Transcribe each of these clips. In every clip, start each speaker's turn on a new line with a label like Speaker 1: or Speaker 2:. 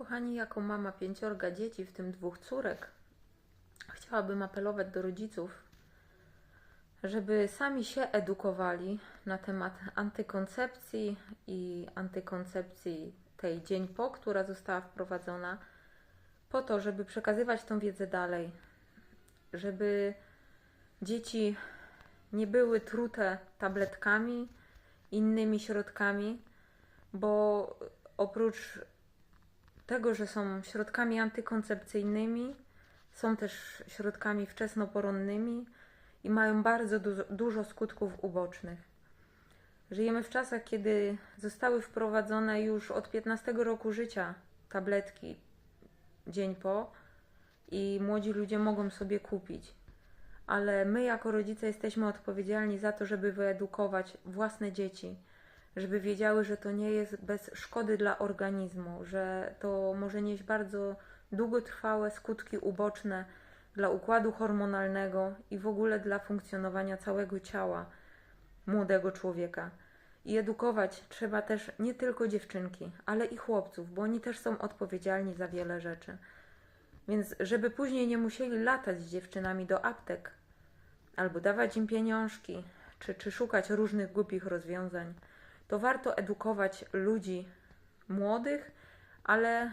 Speaker 1: Kochani, jako mama pięciorga dzieci, w tym dwóch córek, chciałabym apelować do rodziców, żeby sami się edukowali na temat antykoncepcji i antykoncepcji tej dzień po, która została wprowadzona, po to, żeby przekazywać tą wiedzę dalej, żeby dzieci nie były trute tabletkami, innymi środkami, bo oprócz tego, że są środkami antykoncepcyjnymi, są też środkami wczesnoporonnymi i mają bardzo dużo, dużo skutków ubocznych. Żyjemy w czasach, kiedy zostały wprowadzone już od 15 roku życia tabletki dzień po i młodzi ludzie mogą sobie kupić. Ale my, jako rodzice, jesteśmy odpowiedzialni za to, żeby wyedukować własne dzieci, żeby wiedziały, że to nie jest bez szkody dla organizmu, że to może nieść bardzo długotrwałe skutki uboczne dla układu hormonalnego i w ogóle dla funkcjonowania całego ciała młodego człowieka. I edukować trzeba też nie tylko dziewczynki, ale i chłopców, bo oni też są odpowiedzialni za wiele rzeczy. Więc, żeby później nie musieli latać z dziewczynami do aptek, albo dawać im pieniążki, czy, czy szukać różnych głupich rozwiązań, to warto edukować ludzi młodych, ale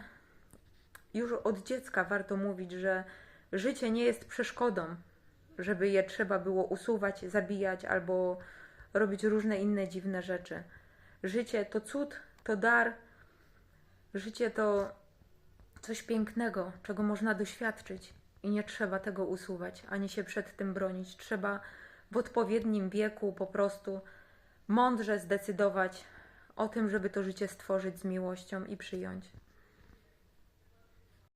Speaker 1: już od dziecka warto mówić, że życie nie jest przeszkodą, żeby je trzeba było usuwać, zabijać albo robić różne inne dziwne rzeczy. Życie to cud, to dar. Życie to coś pięknego, czego można doświadczyć i nie trzeba tego usuwać, ani się przed tym bronić. Trzeba w odpowiednim wieku po prostu mądrze zdecydować o tym, żeby to życie stworzyć z miłością i przyjąć.